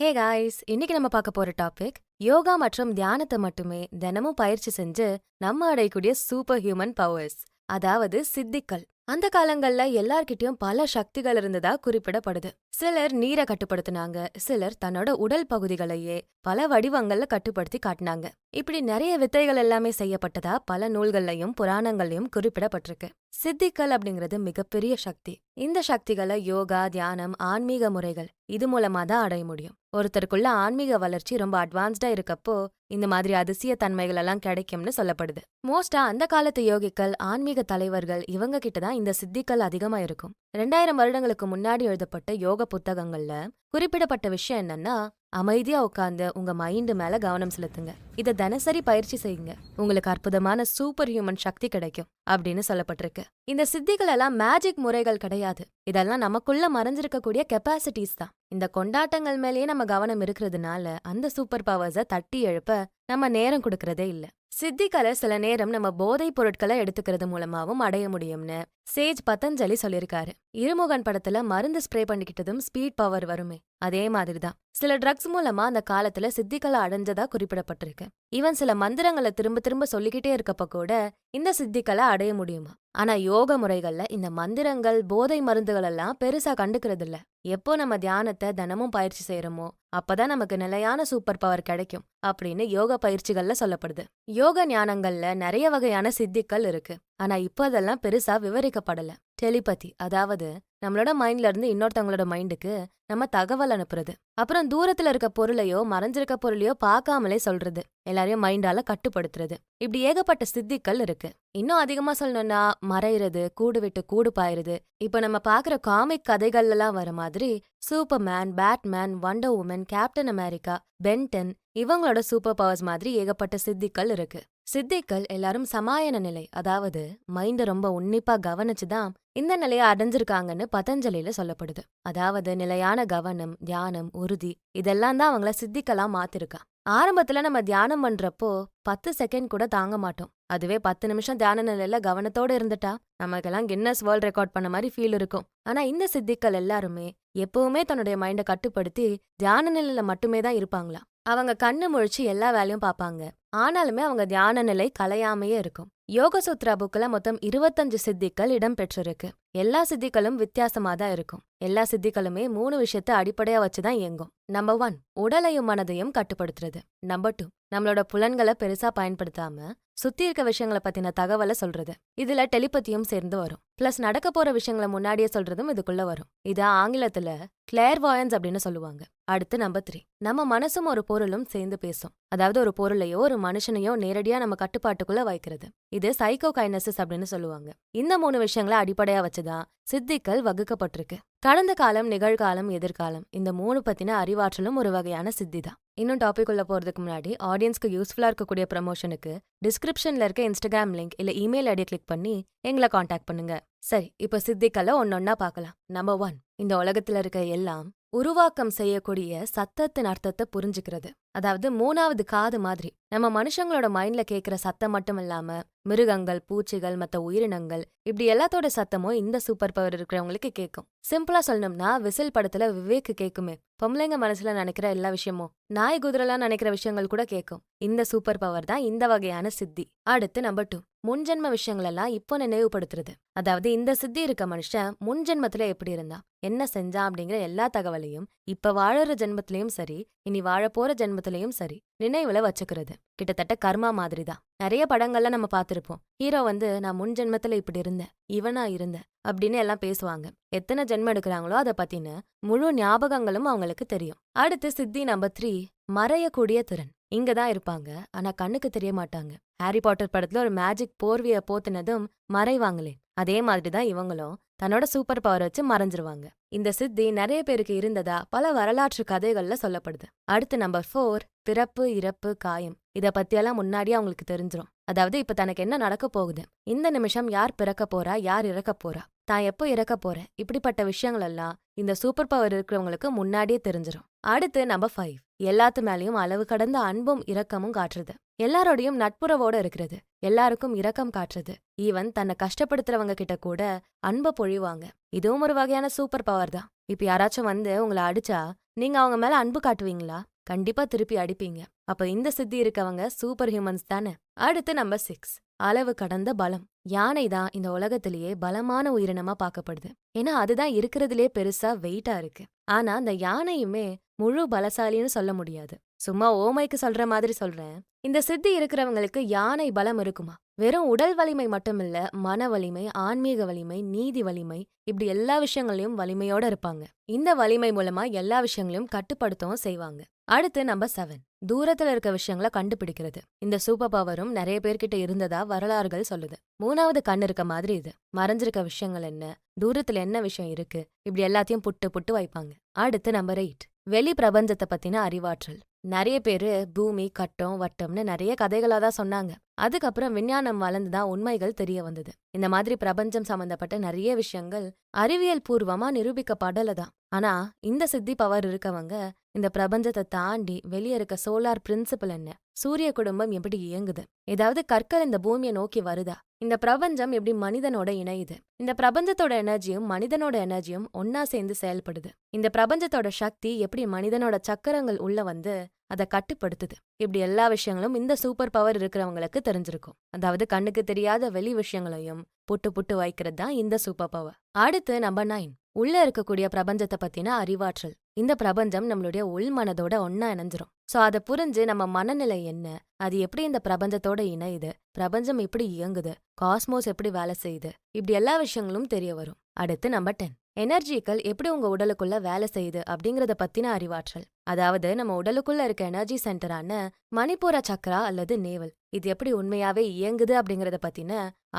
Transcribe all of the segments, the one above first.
Hey guys இன்னைக்கு நம்ம பார்க்க போற டாபிக் யோகா மற்றும் தியானத்தை மட்டுமே தினமும் பயிற்சி செஞ்சு நம்ம அடையக்கூடிய சூப்பர் ஹியூமன் பவர்ஸ் அதாவது சித்திக்கல் அந்த காலங்கள்ல எல்லார்கிட்டயும் பல சக்திகள் இருந்ததா குறிப்பிடப்படுது. சிலர் நீரை கட்டுப்படுத்தினாங்க சிலர் தன்னோட உடல் பகுதிகளையே பல வடிவங்கள்ல கட்டுப்படுத்தி காட்டினாங்க. இப்படி நிறைய வித்தைகள் எல்லாமே செய்யப்பட்டதா பல நூல்கள்லையும் புராணங்கள்லையும் குறிப்பிடப்பட்டிருக்கு. சித்திகள் அப்படிங்கிறது மிகப்பெரிய சக்தி. இந்த சக்திகளை யோகா தியானம் ஆன்மீக முறைகள் இது மூலமா தான் அடைய முடியும். ஒருத்தருக்குள்ள ஆன்மீக வளர்ச்சி ரொம்ப அட்வான்ஸ்டா இருக்கப்போ இந்த மாதிரி அதிசய தன்மைகள் எல்லாம் கிடைக்கும்னு சொல்லப்படுது. மோஸ்டா அந்த காலத்து யோகிக்கள் ஆன்மீக தலைவர்கள் இவங்க கிட்ட தான் இந்த சித்திகள் அதிகமா இருக்கும் ரெண்டாயிரம் வருடங்களுக்கு முன்னாடி எழுதப்பட்ட யோக புத்தகங்கள்ல குறிப்பிடப்பட்ட விஷயம் என்னன்னா அமைதியா உட்காந்து உங்க மைண்டு மேல கவனம் செலுத்துங்க. இதை தினசரி பயிற்சி செய்யுங்க. உங்களுக்கு அற்புதமான சூப்பர் ஹியூமன் சக்தி கிடைக்கும் அப்படின்னு சொல்லப்பட்டிருக்கு. இந்த சித்திகள் எல்லாம் மேஜிக் முறைகள் கிடையாது. இதெல்லாம் நமக்குள்ள மறைஞ்சிருக்கக்கூடிய கெப்பாசிட்டிஸ் தான். இந்த கொண்டாட்டங்கள் மேலேயே நம்ம கவனம் இருக்கிறதுனால அந்த சூப்பர் பவர்ஸ தட்டி எழுப்ப நம்ம நேரம் கொடுக்கறதே இல்ல. சித்திகளை சில நேரம் நம்ம போதைப் பொருட்களை எடுத்துக்கிறது மூலமாவும் அடைய முடியும்னு. சேஜ் பதஞ்சலி சொல்லியிருக்காரு இருமுகன் படத்துல மருந்து ஸ்ப்ரே பண்ணிக்கிட்டதும் ஸ்பீட் பவர் வருமே. அதே மாதிரிதான். சில ட்ரக்ஸ் மூலமா அந்த காலத்துல சித்திகளை அடைஞ்சதா குறிப்பிடப்பட்டிருக்கு. ஈவன் சில மந்திரங்களை திரும்ப திரும்ப சொல்லிக்கிட்டே இருக்கப்ப கூட இந்த சித்திகளை அடைய முடியுமா? ஆனா யோக முறைகள்ல இந்த மந்திரங்கள் போதை மருந்துகள் எல்லாம் பெருசா கண்டுக்கிறது இல்ல எப்போ நம்ம தியானத்தை தினமும் பயிற்சி செய்யறோமோ அப்பதான் நமக்கு நிலையான சூப்பர் பவர் கிடைக்கும் அப்படின்னு யோக பயிற்சிகள்ல சொல்லப்படுது. யோக ஞானங்கள்ல நிறைய வகையான சித்திகள் இருக்கு. ஆனா இப்போ அதெல்லாம் பெருசா விவரிக்கப்படல. டெலிபதி அதாவது நம்மளோட மைண்ட்ல இருந்து இன்னொருத்தவங்களோட மைண்டுக்கு நம்ம தகவல் அனுப்புறது. அப்புறம் தூரத்துல இருக்க பொருளையோ மறைஞ்சிருக்க பொருளையோ பார்க்காமலே சொல்றது. எல்லாரையும் மைண்டால கட்டுப்படுத்துறது. இப்படி ஏகப்பட்ட சித்திகள் இருக்கு. இன்னும் அதிகமா சொல்லணும்னா மறையிறது கூடு விட்டு கூடு பாயிருது இப்ப நம்ம பாக்குற காமிக் கதைகள்ல எல்லாம் வர மாதிரி Superman Batman Wonder Woman Captain America Ben 10 இவங்களோட சூப்பர் பவர்ஸ் மாதிரி ஏகப்பட்ட சித்திகள் இருக்கு. சித்திகள் எல்லாரும் சமாயன நிலை. அதாவது மைண்ட ரொம்ப உன்னிப்பா கவனிச்சுதான் இந்த நிலையை அடைஞ்சிருக்காங்கன்னு பதஞ்சலியில சொல்லப்படுது. அதாவது நிலையான கவனம் தியானம் உறுதி இதெல்லாம் தான் அவங்கள சித்திகளா மாத்திருக்கா. ஆரம்பத்துல நம்ம தியானம் பண்றப்போ பத்து செகண்ட் கூட தாங்க மாட்டோம். அதுவே பத்து நிமிஷம் தியான நிலையில கவனத்தோட இருந்துட்டா நமக்கெல்லாம் கின்னஸ் வேர்ல்ட் ரெக்கார்ட் பண்ண மாதிரி ஃபீல் இருக்கும். ஆனா இந்த சித்திகள் எல்லாருமே எப்பவுமே தன்னுடைய மைண்ட கட்டுப்படுத்தி தியான நிலையில மட்டுமே தான் இருப்பாங்களாம் அவங்க கண்ணு முழிச்சு எல்லா வேலையும் பார்ப்பாங்க. ஆனாலுமே அவங்க தியான நிலை கலையாமையே இருக்கும். யோக சூத்ரா புக்ல மொத்தம் இருபத்தஞ்சு சித்திகள் இடம் பெற்றிருக்கு எல்லா சித்திகளும் வித்தியாசமா தான் இருக்கும். எல்லா சித்திகளுமே மூணு விஷயத்த அடிப்படையா வச்சுதான் இயங்கும். நம்பர் ஒன் உடலையும் மனதையும் கட்டுப்படுத்துறது. நம்பர் டூ நம்மளோட புலன்களை பெருசா பயன்படுத்தாம சுத்தி இருக்க விஷயங்களை பத்தின தகவலை சொல்றது. இதுல டெலிபத்தியும் சேர்ந்து வரும். பிளஸ் நடக்க போற விஷயங்களை முன்னாடியே சொல்றதும் இதுக்குள்ள வரும். இது ஆங்கிலத்துல கிளேர் வாயன்ஸ் அப்படின்னு சொல்லுவாங்க. அடுத்து நம்பர் த்ரீ நம்ம மனசும் ஒரு பொருளும் சேர்ந்து பேசும். அதாவது ஒரு பொருளையோ ஒரு மனுஷனையோ நேரடியா நம்ம கட்டுப்பாட்டுக்குள்ள வைக்கிறது. இது சைக்கோ கைனசிஸ் அப்படின்னு சொல்லுவாங்க. இந்த மூணு விஷயங்களை அடிப்படையா வச்சுதான் சித்திகள் வகுக்கப்பட்டிருக்கு. கடந்த காலம் நிகழ்காலம் எதிர்காலம் இந்த மூணு பத்தின அறிவாற்றலும் ஒரு வகையான சித்தி தான் இன்னும் டாபிக் உள்ள போறதுக்கு முன்னாடி ஆடியன்ஸ்க்கு யூஸ்ஃபுல்லா இருக்கக்கூடிய ப்ரமோஷனுக்கு டிஸ்கிரிப்ஷன்ல இருக்க இன்ஸ்டாகிராம் லிங்க் இல்ல இமெயில் ஐடியை கிளிக் பண்ணி எங்களை காண்டாக்ட் பண்ணுங்க. சரி இப்ப சித்திக்கல ஒன்னொன்னா பார்க்கலாம் நம்பர் ஒன் இந்த உலகத்துல இருக்க எல்லாம் உருவாக்கம் செய்யக்கூடிய சத்தத்தின் அர்த்தத்தை புரிஞ்சுக்கிறது. அதாவது மூணாவது காது மாதிரி. நம்ம மனுஷங்களோட மைண்ட்ல கேக்குற சத்தம் மட்டும் இல்லாம மிருகங்கள் பூச்சிகள் மத்த உயிரினங்கள் இப்படி எல்லாத்தோட சத்தமும் இந்த சூப்பர் பவர் இருக்கிறவங்களுக்கு கேட்கும் சிம்பிளா சொல்லணும்னா விசில் படத்துல விவேக்கு கேக்குமே. பொம்பளைங்க மனசுல நினைக்கிற எல்லா விஷயமும் நாய் குதிரைலாம் நினைக்கிற விஷயங்கள் கூட கேட்கும் இந்த சூப்பர் பவர் தான் இந்த வகையான சித்தி. அடுத்து நம்பர் டூ முன்ஜென்ம விஷயங்களெல்லாம் இப்போ நினைவுபடுத்துறது. அதாவது இந்த சித்தி இருக்க மனுஷன் முன்ஜென்மத்துல எப்படி இருந்தா என்ன செஞ்சான் அப்படிங்கிற எல்லா தகவலையும் இப்ப வாழற ஜென்மத்திலயும் சரி இனி வாழப்போற போற ஜென்மத்திலயும் சரி நினைவுல வச்சுக்கிறது. கிட்டத்தட்ட கர்மா மாதிரி தான் நிறைய படங்கள்ல நம்ம பார்த்திருப்போம். ஹீரோ வந்து நான் முன் ஜென்மத்துல இப்படி இருந்தேன் இவனா இருந்தேன் அப்படின்னு எல்லாம் பேசுவாங்க. எத்தனை ஜென்மம் எடுக்கிறாங்களோ அதை பத்தின முழு ஞாபகங்களும் அவங்களுக்கு தெரியும். அடுத்து சித்தி நம்பர் த்ரீ மறையக்கூடிய திறன். இங்க தான் இருப்பாங்க. ஆனா கண்ணுக்கு தெரிய மாட்டாங்க. ஹாரி பாட்டர் படத்துல ஒரு மேஜிக் போர்விய போத்துனதும் மறைவாங்களே. அதே மாதிரி தான் இவங்களும். தன்னோட சூப்பர் பவர் வச்சு மறைஞ்சிருவாங்க. இந்த சித்தி நிறைய பேருக்கு இருந்ததா பல வரலாற்று கதைகள்ல சொல்லப்படுது. அடுத்து நம்பர் ஃபோர் பிறப்பு இறப்பு காயம். இத பத்தியெல்லாம் முன்னாடியே அவங்களுக்கு தெரிஞ்சிரும். அதாவது இப்ப தனக்கு என்ன நடக்க போகுது? இந்த நிமிஷம் யார் பிறக்க போறா? யார் இறக்க போறா? தான் எப்போ இறக்க போறேன்? இப்படிப்பட்ட விஷயங்கள் எல்லாம் இந்த சூப்பர் பவர் இருக்கிறவங்களுக்கு முன்னாடியே தெரிஞ்சிரும். அடுத்து நம்பர் ஃபைவ் எல்லாத்து மேலயும் அளவு கடந்த அன்பும் இரக்கமும் காட்டுறது. எல்லாரோடையும் நட்புறவோட இருக்கிறது. எல்லாருக்கும் இரக்கம் காட்டுறது. ஈவன் தன்னை கஷ்டப்படுத்துறவங்க கிட்ட கூட அன்பை பொழிவாங்க. இதுவும் ஒரு வகையான சூப்பர் பவர் தான். இப்ப யாராச்சும் வந்து உங்களை அடிச்சா நீங்க அவங்க மேல அன்பு காட்டுவீங்களா? கண்டிப்பா திருப்பி அடிப்பீங்க. அப்ப இந்த சித்தி இருக்கவங்க சூப்பர் ஹியூமன்ஸ் தானே? அடுத்து நம்பர் சிக்ஸ் அளவு கடந்த பலம். யானை தான் இந்த உலகத்திலேயே பலமான உயிரினமா பார்க்கப்படுது. ஏன்னா அதுதான் இருக்கிறதுலே பெருசா வெயிட்டா இருக்கு. ஆனா அந்த யானையுமே முழு பலசாலின்னு சொல்ல முடியாது. சும்மா ஓமைக்கு சொல்ற மாதிரி சொல்றேன். இந்த சித்தி இருக்கிறவங்களுக்கு யானை பலம் இருக்குமா? வெறும் உடல் வலிமை மட்டுமில்ல மன வலிமை ஆன்மீக வலிமை நீதி வலிமை இப்படி எல்லா விஷயங்களையும் வலிமையோட இருப்பாங்க. இந்த வலிமை மூலமா எல்லா விஷயங்களையும் கட்டுப்படுத்தவும் செய்வாங்க. அடுத்து நம்பர் செவன் தூரத்துல இருக்க விஷயங்களை கண்டுபிடிக்கிறது. இந்த சூப்பர் பவரும் நிறைய பேர்கிட்ட இருந்ததா வரலாறுகள் சொல்லுது. மூணாவது கண் இருக்க மாதிரி இது. மறைஞ்சிருக்க விஷயங்கள் என்ன? தூரத்துல என்ன விஷயம் இருக்கு? இப்படி எல்லாத்தையும் புட்டு புட்டு வைப்பாங்க. அடுத்து நம்பர் எயிட் வெளி பிரபஞ்சத்தை பத்தின அறிவாற்றல். நிறைய பேரு பூமி கட்டம் வட்டம்னு நிறைய கதைகளா தான் சொன்னாங்க. அதுக்கப்புறம் விஞ்ஞானம் வளர்ந்துதான் உண்மைகள் தெரிய வந்தது. இந்த மாதிரி பிரபஞ்சம் சம்பந்தப்பட்ட நிறைய விஷயங்கள் அறிவியல் பூர்வமா நிரூபிக்கப்படலதான் ஆனா இந்த சித்தி பவர் இருக்கவங்க இந்த பிரபஞ்சத்தை தாண்டி வெளியே இருக்க சோலார் பிரின்சிபல் என்ன? சூரிய குடும்பம் எப்படி இயங்குது? ஏதாவது கற்கள் இந்த பூமியை நோக்கி வருதா? இந்த பிரபஞ்சம் எப்படி மனிதனோட இணையுது? இந்த பிரபஞ்சத்தோட எனர்ஜியும் மனிதனோட எனர்ஜியும் ஒன்னா சேர்ந்து செயல்படுது. இந்த பிரபஞ்சத்தோட சக்தி எப்படி மனிதனோட சக்கரங்கள் உள்ள வந்து அதை கட்டுப்படுத்துது? இப்படி எல்லா விஷயங்களும் இந்த சூப்பர் பவர் இருக்கிறவங்களுக்கு தெரிஞ்சிருக்கும். அதாவது கண்ணுக்கு தெரியாத வெளி விஷயங்களையும் புட்டு புட்டு வைக்கிறது தான் இந்த சூப்பர் பவர் அடுத்து நம்பர் நைன் உள்ள இருக்கக்கூடிய பிரபஞ்சத்தை பத்தின அறிவாற்றல். இந்த பிரபஞ்சம் நம்மளுடைய உள் மனதோட ஒன்னா இணைஞ்சிரும். சோ அதை புரிஞ்சு நம்ம மனநிலை என்ன? அது எப்படி இந்த பிரபஞ்சத்தோட இணையுது? பிரபஞ்சம் எப்படி இயங்குது? காஸ்மோஸ் எப்படி வேலை செய்யுது? இப்படி எல்லா விஷயங்களும் தெரிய வரும். அடுத்து நம்பர் டென் எனர்ஜிக்கள் எப்படி உங்க உடலுக்குள்ள வேலை செய்யுது அப்படிங்கறத பத்தின அறிவாற்றல். அதாவது நம்ம உடலுக்குள்ள இருக்க எனர்ஜி சென்டரான மணிப்பூர சக்ரா அல்லது நேவல் இது எப்படி உண்மையாவே இயங்குது அப்படிங்கறத பத்தின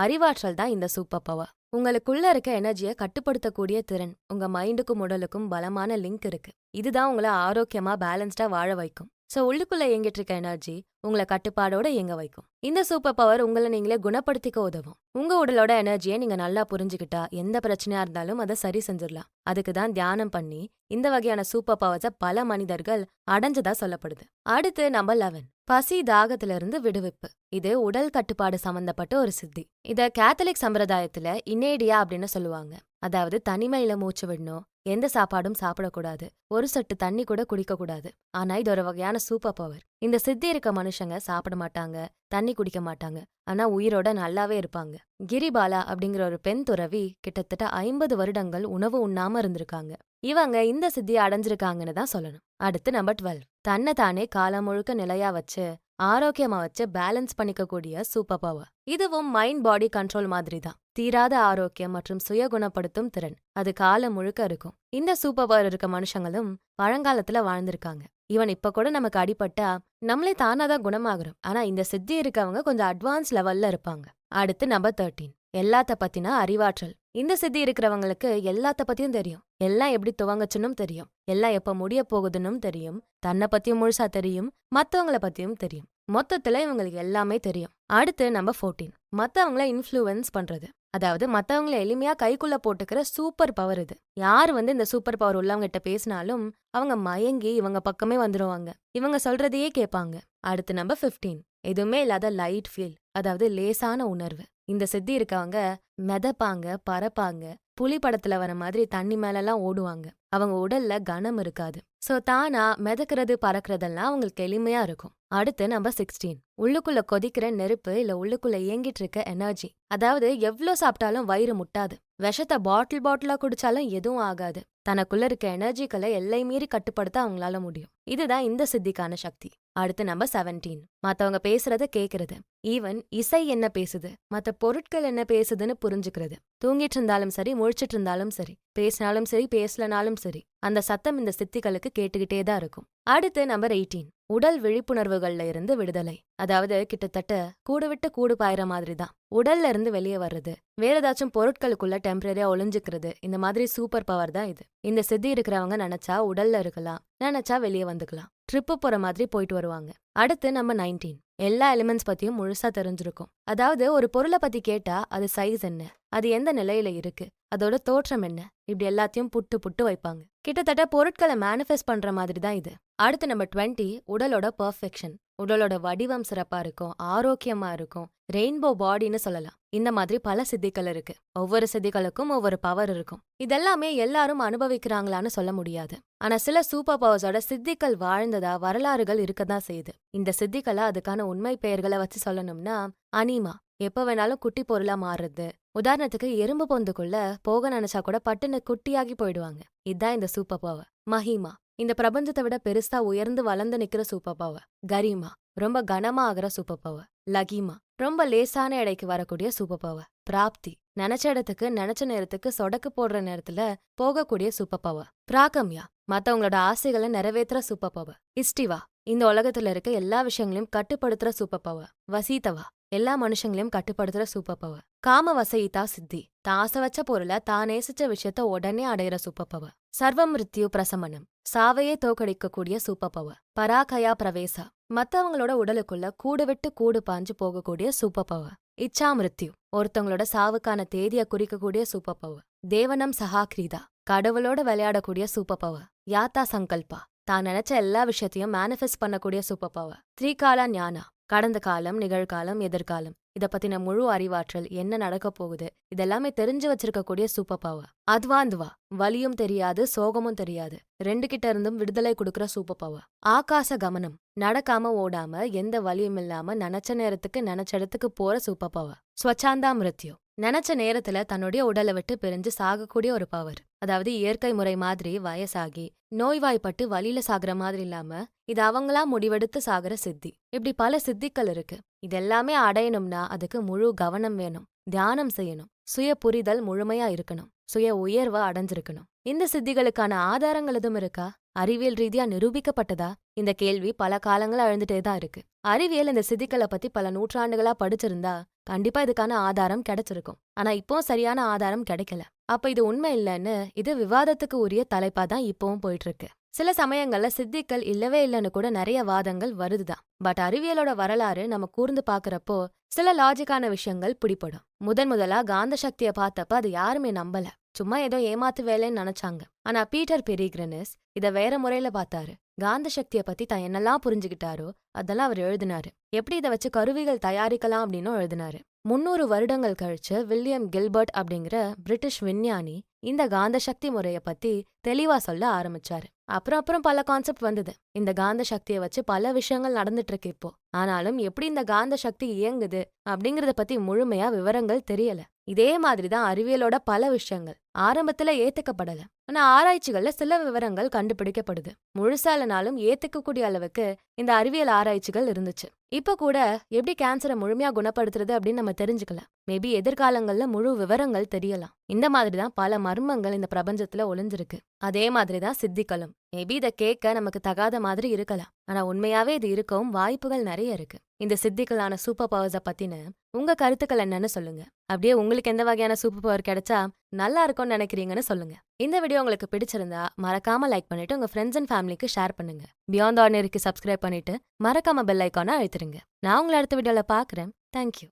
அறிவாற்றல் தான் இந்த சூப்பர் பவர் உங்களுக்குள்ள இருக்க எனர்ஜியை கட்டுப்படுத்தக்கூடிய திறன் உங்க மைண்டுக்கும் உடலுக்கும் பலமான லிங்க் இருக்கு. இதுதான் உங்களை ஆரோக்கியமா பேலன்ஸ்டா வாழ வைக்கும். சோ உள்ளுக்குள்ள இயங்கிட்டு இருக்க எனர்ஜி உங்களை கட்டுப்பாடோட இயங்க வைக்கும். இந்த சூப்பர் பவர் உங்களை நீங்களே குணப்படுத்திக்க உதவும். உங்க உடலோட எனர்ஜியை நீங்க நல்லா புரிஞ்சுக்கிட்டா எந்த பிரச்சனையா இருந்தாலும் அதை சரி செஞ்சிடலாம். அதுக்கு தான் தியானம் பண்ணி இந்த வகையான சூப்பர் பவர்ஸ பல மனிதர்கள் அடைஞ்சதா சொல்லப்படுது. அடுத்து நம்ம லெவன் பசி தாகத்துல இருந்து விடுவிப்பு. இது உடல் கட்டுப்பாடு சம்பந்தப்பட்ட ஒரு சித்தி. இத கேத்தலிக் சம்பிரதாயத்துல இன்னேடியா அப்படின்னு சொல்லுவாங்க. அதாவது தனிமையில மூச்சு விடணும் எந்த சாப்பாடும் சாப்பிடக்கூடாது ஒரு சட்டு தண்ணி கூட குடிக்க கூடாது ஆனா இது ஒரு வகையான சூப்பர் பவர். இந்த சித்தி இருக்க மனுஷங்க சாப்பிட மாட்டாங்க தண்ணி குடிக்க மாட்டாங்க. ஆனா உயிரோட நல்லாவே இருப்பாங்க. கிரிபாலா அப்படிங்கிற ஒரு பெண் துறவி கிட்டத்தட்ட ஐம்பது வருடங்கள் உணவு உண்ணாம இருந்திருக்காங்க. இவங்க இந்த சித்தியை அடைஞ்சிருக்காங்கன்னு தான் சொல்லணும். அடுத்து நம்பர் டுவெல் தன்னை தானே காலம் முழுக்க நிலையா வச்சு ஆரோக்கியமா வச்சு பேலன்ஸ் பண்ணிக்கக்கூடிய சூப்பர் பவர் இதுவும் மைண்ட் பாடி கண்ட்ரோல் மாதிரி தான் தீராத ஆரோக்கியம் மற்றும் சுய குணப்படுத்தும் திறன். அது காலம் முழுக்க இருக்கும். இந்த சூப்பர் பவர் இருக்க மனுஷங்களும் பழங்காலத்துல வாழ்ந்திருக்காங்க. இவன் இப்ப கூட நமக்கு அடிபட்டா நம்மளே தானாதான் குணமாகறோம். ஆனா இந்த சித்தி இருக்கவங்க கொஞ்சம் அட்வான்ஸ் லெவல்ல இருப்பாங்க. அடுத்து நம்பர் தேர்ட்டீன் எல்லாத்த பத்தின அறிவாற்றல். இந்த சித்தி இருக்கிறவங்களுக்கு எல்லாத்த பத்தியும் தெரியும். எல்லாம் எப்படி துவங்கச்சுன்னும் தெரியும். எல்லாம் எப்ப முடிய போகுதுன்னும் தெரியும். தன்னை பத்தியும் முழுசா தெரியும். மத்தவங்கள பத்தியும் தெரியும். மொத்தத்துல இவங்களுக்கு எல்லாமே தெரியும். அடுத்து நம்பர் ஃபோர்டீன் மத்தவங்கள இன்ஃப்ளூயன்ஸ் பண்றது. அதாவது மத்தவங்கள எளிமையா கைக்குள்ள போட்டுக்கிற சூப்பர் பவர் இது. யார் வந்து இந்த சூப்பர் பவர் உள்ளவங்க கிட்ட பேசினாலும் அவங்க மயங்கி இவங்க பக்கமே வந்துருவாங்க. இவங்க சொல்றதையே கேட்பாங்க. அடுத்து நம்பர் ஃபிஃப்டீன் எதுவுமே இல்லாத லைட் ஃபீல் அதாவது லேசான உணர்வு. இந்த சித்தி இருக்கவங்க மெதப்பாங்க பறப்பாங்க. புலி படத்துல வர மாதிரி தண்ணி மேலலாம் ஓடுவாங்க. அவங்க உடல்ல கனம் இருக்காது. சோ தானா மிதக்கிறது பறக்கிறதெல்லாம் அவங்களுக்கு எளிமையா இருக்கும். அடுத்து நம்பர் சிக்ஸ்டீன் உள்ளுக்குள்ள கொதிக்கிற நெருப்பு இல்ல உள்ளுக்குள்ள இயங்கிட்டு இருக்க எனர்ஜி அதாவது எவ்ளோ சாப்பிட்டாலும் வயிறு முட்டாது. விஷத்தை பாட்டில் பாட்டிலா குடிச்சாலும் எதுவும் ஆகாது. தனக்குள்ள இருக்க எனர்ஜிக்களை எல்லை மீறி கட்டுப்படுத்த அவங்களால முடியும். இதுதான் இந்த சித்திக்கான சக்தி. அடுத்து நம்பர் செவன்டீன் மத்தவங்க பேசுறத கேக்குறது. ஈவன் இசை என்ன பேசுது? மத்த பொருட்கள் என்ன பேசுதுன்னு புரிஞ்சுக்கிறது. தூங்கிட்டு இருந்தாலும் சரி முழிச்சிட்டு இருந்தாலும் சரி பேசினாலும் சரி பேசலனாலும் சரி அந்த சத்தம் இந்த சித்திகளுக்கு கேட்டுக்கிட்டே தான் இருக்கும். அடுத்து நம்பர் எயிட்டீன் உடல் விழிப்புணர்வுகள்ல இருந்து விடுதலை. அதாவது கிட்டத்தட்ட கூடு விட்டு கூடு பாயிற மாதிரி தான். உடல்ல இருந்து வெளியே வர்றது. வேற ஏதாச்சும் பொருட்களுக்குள்ள டெம்பரரியா ஒளிஞ்சுக்கிறது. இந்த மாதிரி சூப்பர் பவர் தான் இது. இந்த சித்தி இருக்கிறவங்க நினைச்சா உடல்ல இருக்கலாம். நினைச்சா வெளியே வந்துக்கலாம். ட்ரிப்பு போற மாதிரி போயிட்டு வருவாங்க. அடுத்து நம்ம நைன்டீன். எல்லா எலிமெண்ட்ஸ் பத்தியும் முழுசா தெரிஞ்சிருக்கும். அதாவது ஒரு பொருளை பத்தி கேட்டா அது சைஸ் என்ன? அது எந்த நிலையில இருக்கு? அதோட தோற்றம் என்ன? இப்படி எல்லாத்தையும் புட்டு புட்டு வைப்பாங்க. கிட்டத்தட்ட பொருட்களை மேனிஃபெஸ்ட் பண்ற மாதிரி தான் இது. அடுத்து நம்ம டுவெண்ட்டி உடலோட பர்ஃபெக்ஷன் உடலோட வடிவம் சிறப்பா இருக்கும் ஆரோக்கியமா இருக்கும். ரெயின்போ பாடின்னு சொல்லலாம். இந்த மாதிரி பல சித்திகள் இருக்கு. ஒவ்வொரு சித்திகளுக்கும் ஒவ்வொரு பவர் இருக்கும். இதெல்லாமே எல்லாரும் அனுபவிக்கிறாங்களான்னு சொல்ல முடியாது. ஆனா சில சூப்பர் பவர்ஸோட சித்திகள் வாழ்ந்ததா வரலாறுகள் இருக்கதான் செய்யுது. இந்த சித்திகளை அதுக்கான உண்மை பெயர்களை வச்சு சொல்லணும்னா அனிமா. எப்ப வேணாலும் குட்டி பொருளா மாறுறது. உதாரணத்துக்கு எறும்பு பொந்துக்குள்ள போக நினைச்சா கூட பட்டுன்னு குட்டியாகி போயிடுவாங்க. இதுதான் இந்த சூப்பர் பவர். மஹிமா இந்த பிரபஞ்சத்தை விட பெருசா உயர்ந்து வளர்ந்து நிக்கிற சூப்பர் பவர் கரிமா ரொம்ப கனமா ஆகிற சூப்பர் பவர் லகிமா ரொம்ப லேசான எடைக்கு வரக்கூடிய சூப்பர் பவர் பிராப்தி நினைச்ச இடத்துக்கு நினைச்ச நேரத்துக்கு சொடக்கு போடுற நேரத்துல போகக்கூடிய சூப்பர் பவர் பிராகம்யா மத்தவங்களோட ஆசைகளை நிறைவேற்றுற சூப்பர் பவர் இஸ்டிவா இந்த உலகத்துல இருக்க எல்லா விஷயங்களையும் கட்டுப்படுத்துற சூப்பர் பவர் வசீதவா எல்லா மனுஷங்களையும் கட்டுப்படுத்துற சூப்பர் பவர் காம வசயிதா சித்தி தான் ஆசை வச்ச பொருளை தான் நேசிச்ச விஷயத்த உடனே அடையிற சூப்பர் பவர் சர்வமிருத்யு பிரசமனம். சாவையே தோக்கடிக்கக்கூடிய சூப்பர் பவர் பராகயா பிரவேசா. மத்தவங்களோட உடலுக்குள்ள கூடு விட்டு கூடு பாஞ்சு போகக்கூடிய சூப்பர் பவர் இச்சா மிருத்யு ஒருத்தவங்களோட சாவுக்கான தேதிய குறிக்கக்கூடிய சூப்பர் பவர் தேவனம் சஹாக்ரீதா கடவுளோட விளையாடக்கூடிய சூப்பர் பவர் யாத்தா சங்கல்பா. தான் நினைச்ச எல்லா விஷயத்தையும் மேனிஃபெஸ்ட் பண்ணக்கூடிய சூப்பர் பவர் த்ரீகாலா ஞானா. கடந்த காலம் நிகழ்காலம் எதிர்காலம். இத பத்தின முழு அறிவாற்றல் என்ன நடக்க போகுது? இதெல்லாமே தெரிஞ்சு வச்சிருக்கக்கூடிய சூப்பர் பவர். அத்வாந்துவா வலியும் தெரியாது சோகமும் தெரியாது. ரெண்டு கிட்ட இருந்தும் விடுதலை கொடுக்குற சூப்பர் பவர். ஆகாச கமனம். நடக்காம ஓடாம எந்த வலியும் இல்லாம நினைச்ச நேரத்துக்கு நினைச்ச இடத்துக்கு போற சூப்பர் பவர். ஸ்வச்சாந்தா மிருத்யு. நினைச்ச நேரத்துல தன்னுடைய உடலை விட்டு பிரிஞ்சு சாகக்கூடிய ஒரு பவர். அதாவது இயற்கை முறை மாதிரி வயசாகி நோய்வாய்ப்பட்டு வழியில சாகுற மாதிரி இல்லாம இது அவங்களா முடிவெடுத்து சாகுற சித்தி. இப்படி பல சித்திகள் இருக்கு. இதெல்லாமே அடையணும்னா அதுக்கு முழு கவனம் வேணும் தியானம் செய்யணும் சுய புரிதல் முழுமையா இருக்கணும் சுய உயர்வா அடைஞ்சிருக்கணும். இந்த சித்திகளுக்கான ஆதாரங்கள் எதுவும் இருக்கா? அறிவியல் ரீதியா நிரூபிக்கப்பட்டதா? இந்த கேள்வி பல காலங்களா எழுந்துட்டே தான் இருக்கு. அறிவியல் இந்த சித்திகளை பத்தி பல நூற்றாண்டுகளா படிச்சிருந்தா கண்டிப்பா இதுக்கான ஆதாரம் கிடைச்சிருக்கும். ஆனா இப்போ சரியான ஆதாரம் கிடைக்கல. அப்ப இது உண்மை இல்லைன்னு இது விவாதத்துக்கு உரிய தலைப்பா தான் இப்பவும் போயிட்டு இருக்கு சில சமயங்கள்ல சித்திகள் இல்லவே இல்லைன்னு கூட நிறைய வாதங்கள் வருதுதான். பட் அறிவியலோட வரலாறு நம்ம கூர்ந்து பாக்குறப்போ சில லாஜிக்கான விஷயங்கள் பிடிப்படும் முதன் முதலா காந்த சக்திய பார்த்தப்ப அது யாருமே நம்பல. சும்மா ஏதோ ஏமாத்து வேலைன்னு நினைச்சாங்க. ஆனா பீட்டர் பெரிகிரனஸ் இத வேற முறையில பார்த்தாரு. காந்த சக்திய பத்தி தான் என்னெல்லாம் புரிஞ்சுகிட்டாரோ அதெல்லாம் அவர் எழுதினாரு. எப்படி இதை வச்சு கருவிகள் தயாரிக்கலாம் அப்படின்னு எழுதினாரு. முன்னூறு வருடங்கள் கழிச்சு வில்லியம் கில்பர்ட் அப்படிங்கிற பிரிட்டிஷ் விஞ்ஞானி இந்த காந்த சக்தி முறைய பத்தி தெளிவா சொல்ல ஆரம்பிச்சாரு. அப்புறம் அப்புறம் பல கான்செப்ட் வந்தது. இந்த காந்த சக்தியை வச்சு பல விஷயங்கள் நடந்துட்டு இருக்கு இப்போ. ஆனாலும் எப்படி இந்த காந்த சக்தி இயங்குது அப்படிங்கறத பத்தி முழுமையா விவரங்கள் தெரியல. இதே மாதிரிதான் அறிவியலோட பல விஷயங்கள். ஆரம்பத்துல ஏத்துக்கப்படல. ஆனா ஆராய்ச்சிகள்ல சில விவரங்கள் கண்டுபிடிக்கப்படுது. முழுசாலனாலும் ஏத்துக்கக்கூடிய அளவுக்கு இந்த அறிவியல் ஆராய்ச்சிகள் இருந்துச்சு. இப்ப கூட எப்படி கேன்சரை முழுமையா குணப்படுத்துறது அப்படின்னு நம்ம தெரிஞ்சுக்கலாம் மேபி எதிர்காலங்கள்ல முழு விவரங்கள் தெரியலாம். இந்த மாதிரிதான் பல மர்மங்கள் இந்த பிரபஞ்சத்துல ஒளிஞ்சிருக்கு. அதே மாதிரிதான் சித்திகளும். மேபி இத கேட்க நமக்கு தகாத மாதிரி இருக்கலாம். ஆனா உண்மையாவே இது இருக்கவும் வாய்ப்புகள் நிறைய இருக்கு. இந்த சித்திகளான சூப்பர் பவர்ஸ பத்தின உங்க கருத்துக்கள் என்னன்னு சொல்லுங்க. அப்படியே உங்களுக்கு எந்த வகையான சூப்பர் பவர் கிடைச்சா நல்லா இருக்கும்னு நினைக்கிறீங்கன்னு சொல்லுங்க. இந்த வீடியோ உங்களுக்கு பிடிச்சிருந்தா மறக்காம லைக் பண்ணிட்டு உங்க ஃப்ரெண்ட்ஸ் அண்ட் ஃபேமிலிக்கு ஷேர் பண்ணுங்க. பியாண்ட் ஆர்டினரிக்கு சப்ஸ்கிரைப் பண்ணிட்டு மறக்காம பெல் ஐக்கான அழுத்துருங்க. நான் உங்களை அடுத்த வீடியோல பாக்குறேன் தேங்க்யூ